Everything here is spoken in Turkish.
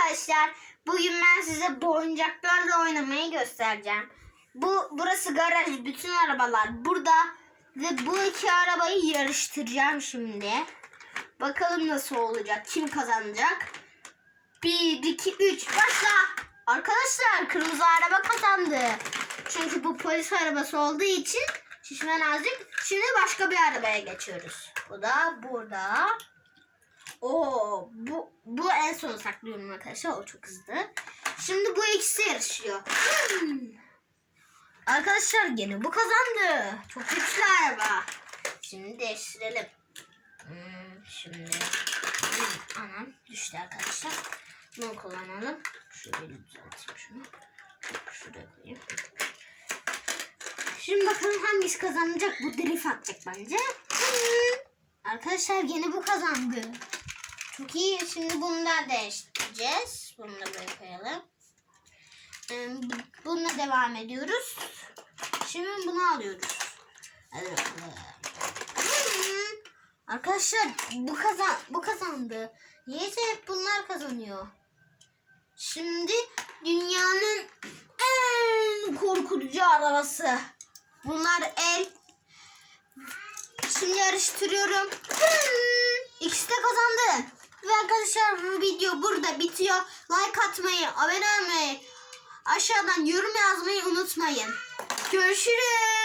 arkadaşlar. Bugün ben size bu oyuncaklarla oynamayı göstereceğim. Bu burası garaj. Bütün arabalar burada. Ve bu iki arabayı yarıştıracağım şimdi. Bakalım nasıl olacak. Kim kazanacak? 1, 2, 3. Başla. Arkadaşlar kırmızı araba kazandı. Çünkü bu polis arabası olduğu için şişman azıcık. Şimdi başka bir arabaya geçiyoruz. Bu da burada. Oo, bu bu en son saklıyorum arkadaşlar. O çok hızlı. Şimdi bu ikisi yarışıyor. Hmm. Arkadaşlar gene bu kazandı. Çok güçlü araba. Şimdi değiştirelim. Hmm, şimdi Hmm, anam düştü arkadaşlar. Bunu kullanalım. Şöyle düzelteyim şunu. Şuraya koyayım. Şimdi bakalım hangisi kazanacak? Bu drift atacak bence. Arkadaşlar gene bu kazandı. Çok iyi. Şimdi bunu da değiştireceğiz. Bunu da böyle koyalım. Bu- Bununla devam ediyoruz. Şimdi bunu alıyoruz. Hmm. Arkadaşlar bu kazan bu kazandı. Niyeyse hep bunlar kazanıyor. Şimdi dünyanın en korkutucu arabası. Bunlar el. Şimdi yarıştırıyorum. Hmm, İkisi de kazandı. Ve arkadaşlar bu video burada bitiyor. Like atmayı, abone olmayı, aşağıdan yorum yazmayı unutmayın. Görüşürüz.